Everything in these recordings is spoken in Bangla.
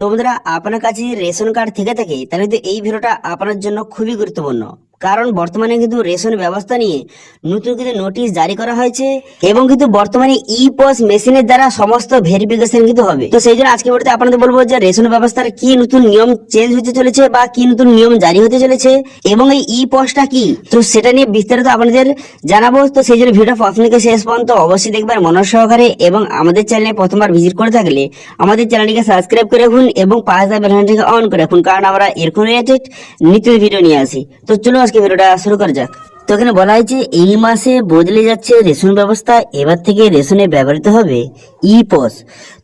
তো বন্ধুরা, আপনার কাছে রেশন কার্ড থেকে থাকে তাহলে এই ভিডিওটা আপনার জন্য খুবই গুরুত্বপূর্ণ। কারণ বর্তমানে কিন্তু রেশন ব্যবস্থা নিয়ে নতুন কিন্তু নোটিশ জারি করা হয়েছে এবং কিন্তু বর্তমানে ই পস মেশিনের দ্বারা সমস্ত ভেরিফিকেশন কিন্তু হবে। তো সেই জন্য আজকে ভিডিওতে আপনাদের বলব যে রেশন ব্যবস্থার কি নতুন নিয়ম চেঞ্জ হতে চলেছে বা কি নতুন নিয়ম জারি হতে চলেছে এবং এই ই পসটা কি? তো সেটা নিয়ে বিস্তারিত আপনাদের জানাব। তো সেই জন্য ভিডিও প্রথম থেকে শেষ পর্যন্ত অবশ্যই দেখবেন মনোজ সহকারে এবং আমাদের চ্যানেলে প্রথমবার ভিজিট করে থাকলে আমাদের চ্যানেলটিকে সাবস্ক্রাইব করে রাখুন এবং পাঁচ বেলনটিকে অন করে রাখুন। কারণ আমরা এরকম রিলেটেড নিত্য ভিডিও নিয়ে আসি। তো চলো আজকে ভিডিওটা শুরু করা যাক। তো এখানে বলা হয়েছে, এই মাসে বদলে যাচ্ছে রেশন ব্যবস্থা, এবার থেকে রেশনে ব্যবহৃত হবে ই পস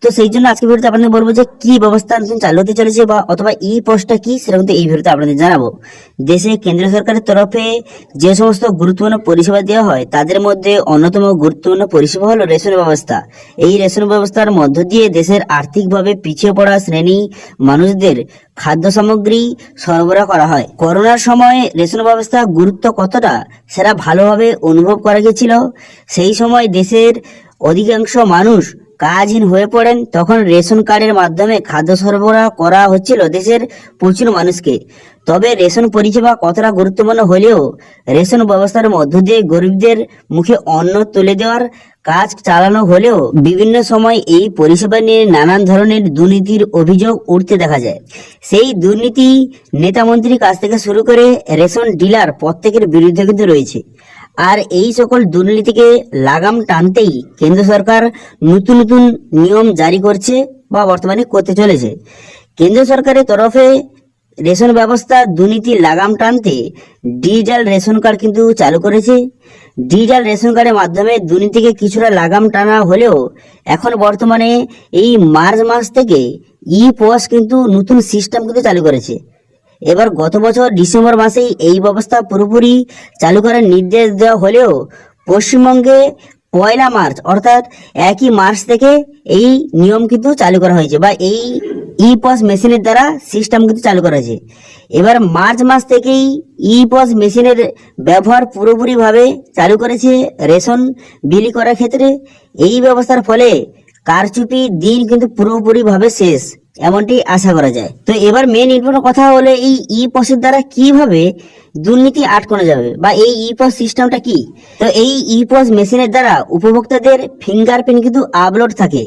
তো সেই জন্য আজকে ভিডিওতে আপনাদের বলব যে কি ব্যবস্থা নতুন চালু হতে চলেছে বা অথবা ই পসটা কি সেটা কিন্তু এই ভিডিওতে আপনাদের জানাব। দেশে কেন্দ্র সরকারের তরফে যে সমস্ত গুরুত্বপূর্ণ পরিষেবা দেওয়া হয়, তাদের মধ্যে অন্যতম গুরুত্বপূর্ণ পরিষেবা হলো রেশন ব্যবস্থা। এই রেশন ব্যবস্থার মধ্য দিয়ে দেশের আর্থিকভাবে পিছিয়ে পড়া শ্রেণি মানুষদের খাদ্য সামগ্রী সরবরাহ করা হয়। করোনার সময় রেশন ব্যবস্থা গুরুত্ব কতটা সেটা ভালোভাবে অনুভব করা গেছিল। সেই সময় দেশের অধিকাংশ মানুষ কাজহীন হয়ে পড়েন, তখন রেশন কার্ডের মাধ্যমে খাদ্য সরবরাহ করা হচ্ছিল দেশের প্রচুর মানুষকে। তবে রেশন পরিষেবা কতটা গুরুত্বপূর্ণ হলেও রেশন ব্যবস্থার মধ্য দিয়ে গরিবদের মুখে অন্ন তুলে দেওয়ার কাজ চালানো হলেও বিভিন্ন সময় এই পরিষেবা নিয়ে নানান ধরনের দুর্নীতির অভিযোগ উঠতে দেখা যায়। সেই দুর্নীতি নেতামন্ত্রীর কাছ থেকে শুরু করে রেশন ডিলার প্রত্যেকের বিরুদ্ধে কিন্তু রয়েছে। আর এই সকল দুর্নীতিকে লাগাম টানতেই কেন্দ্র সরকার নতুন নতুন নিয়ম জারি করছে বা বর্তমানে করতে চলেছে। কেন্দ্র সরকারের তরফে রেশন ব্যবস্থা, দুর্নীতি লাগাম টানতে ডিজিটাল রেশন কার্ড কিন্তু চালু করেছে। ডিজিটাল রেশন কার্ডের মাধ্যমে দুর্নীতিকে কিছুটা লাগাম টানা হলেও এখন বর্তমানে এই মার্চ মাস থেকে ই পস কিন্তু নতুন সিস্টেম কিন্তু চালু করেছে। এবার গত বছর ডিসেম্বর মাসেই এই ব্যবস্থা পুরোপুরি চালু করার নির্দেশ দেওয়া হলেও পশ্চিমবঙ্গে পয়লা মার্চ, অর্থাৎ একই মার্চ থেকে এই নিয়ম কিন্তু চালু করা হয়েছে বা এই ই পস মেশিনের দ্বারা সিস্টেম কিন্তু চালু করা হয়েছে। এবার মার্চ মাস থেকেই ই পস মেশিনের ব্যবহার পুরোপুরিভাবে চালু করেছে রেশন বিলি করার ক্ষেত্রে। এই ব্যবস্থার ফলে কারচুপি দিন কিন্তু পুরোপুরিভাবে শেষ। এমনটি আশা করা যায়। তো এবার মেন ইম্পর্টেন্ট কথা হলো এই ই পসের দ্বারা কীভাবে দুর্নীতি আটকানো যাবে বা এই ই পস সিস্টেমটা কি? তো এই ই পস মেশিনের দ্বারা উপভোক্তাদের ফিঙ্গারপ্রিন্ট কিন্তু আপলোড থাকে।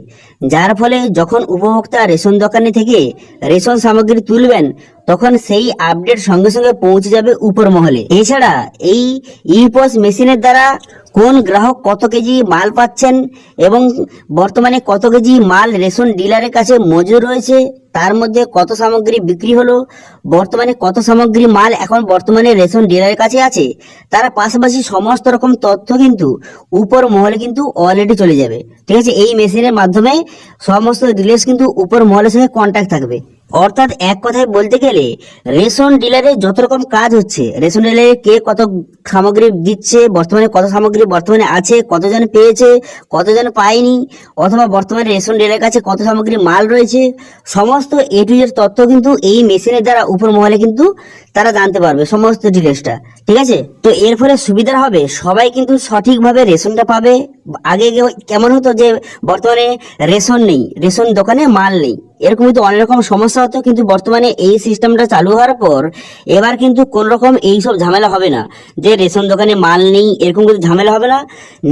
যার ফলে যখন উপভোক্তা রেশন দোকানে থেকে রেশন সামগ্রী তুলবেন তখন সেই আপডেট সঙ্গে সঙ্গে পৌঁছে যাবে উপর মহলে এছাড়া এই ই পস মেশিনের দ্বারা কোন গ্রাহক কত কেজি মাল পাচ্ছেন এবং বর্তমানে কত কেজি মাল রেশন ডিলারের কাছে মজুর রয়েছে, তার মধ্যে কত সামগ্রী বিক্রি হলো, বর্তমানে কত সামগ্রী মাল এখন বর্তমানে রেশন ডিলারের কাছে আছে, তার পাশাপাশি সমস্ত রকম তথ্য কিন্তু উপর মহলে কিন্তু অলরেডি চলে যাবে। ঠিক আছে? এই মেশিনের মাধ্যমে সমস্ত ডিলার্স কিন্তু উপর মহলের সঙ্গে কন্ট্যাক্ট থাকবে। অর্থাৎ এক কথায় বলতে গেলে, রেশন ডিলারে যত রকম কাজ হচ্ছে, রেশন ডিলারে কে কত সামগ্রী দিচ্ছে, বর্তমানে কত সামগ্রী বর্তমানে আছে, কতজন পেয়েছে, কতজন পায়নি, অথবা বর্তমানে রেশন ডিলারের কাছে কত সামগ্রী মাল রয়েছে, সমস্ত এ টু জেড তথ্য কিন্তু এই মেশিনের দ্বারা উপর মহলে কিন্তু তারা জানতে পারবে, সমস্ত ডিটেলসটা। ঠিক আছে? তো এর ফলে সুবিধা হবে, সবাই কিন্তু সঠিকভাবে রেশনটা পাবে। আগে কেমন হতো যে বর্তমানে রেশন নেই, রেশন দোকানে মাল নেই। এরকম কিন্তু অনেক রকম সমস্যা হতো, কিন্তু বর্তমানে এই সিস্টেমটা চালু হওয়ার পর এবার কিন্তু কোন রকম এইসব ঝামেলা হবে না। যে রেশন দোকানে মাল নেই, এরকম কিন্তু ঝামেলা হবে না।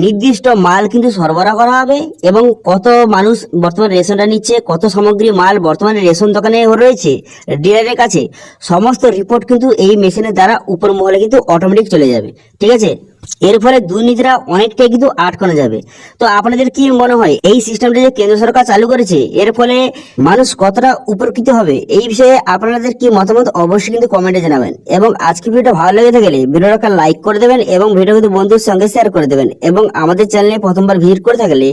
নির্দিষ্ট মাল কিন্তু সরবরাহ করা হবে এবং কত মানুষ বর্তমানে রেশনটা নিচ্ছে, কত সামগ্রী মাল বর্তমানে রেশন দোকানে রয়েছে, ডিলারের কাছে, সমস্ত রিপোর্ট কিন্তু এই মেশিনের দ্বারা উপর মহলে কিন্তু অটোমেটিক চলে যাবে। ঠিক আছে? এর ফলে দুর্নীতিরা অনেকটাই কিন্তু আটকানো যাবে। তো আপনাদের কি মনে হয়, এই সিস্টেমটা যে কেন্দ্র সরকার চালু করেছে, এর ফলে মানুষ কতটা উপকৃত হবে? এই বিষয়ে আপনাদের কি মতামত অবশ্যই কিন্তু কমেন্টে জানাবেন। এবং আজকে ভিডিওটা ভালো লেগে থাকলে ভিডিওটাকে লাইক করে দেবেন এবং ভিডিও কিন্তু বন্ধুর সঙ্গে শেয়ার করে দেবেন। এবং আমাদের চ্যানেলে প্রথমবার ভিজিট করে থাকলে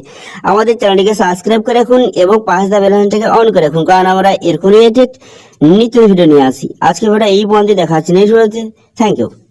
আমাদের চ্যানেলটিকে সাবস্ক্রাইব করে রাখুন এবং পাঁচ দা বেলানটাকে অন করে রাখুন। কারণ আমরা এরকম নিত্য ভিডিও নিয়ে আসি। আজকে ভিডিওটা এই পর্যন্ত দেখাচ্ছি নেক্সট ভিডিওতে থ্যাংক ইউ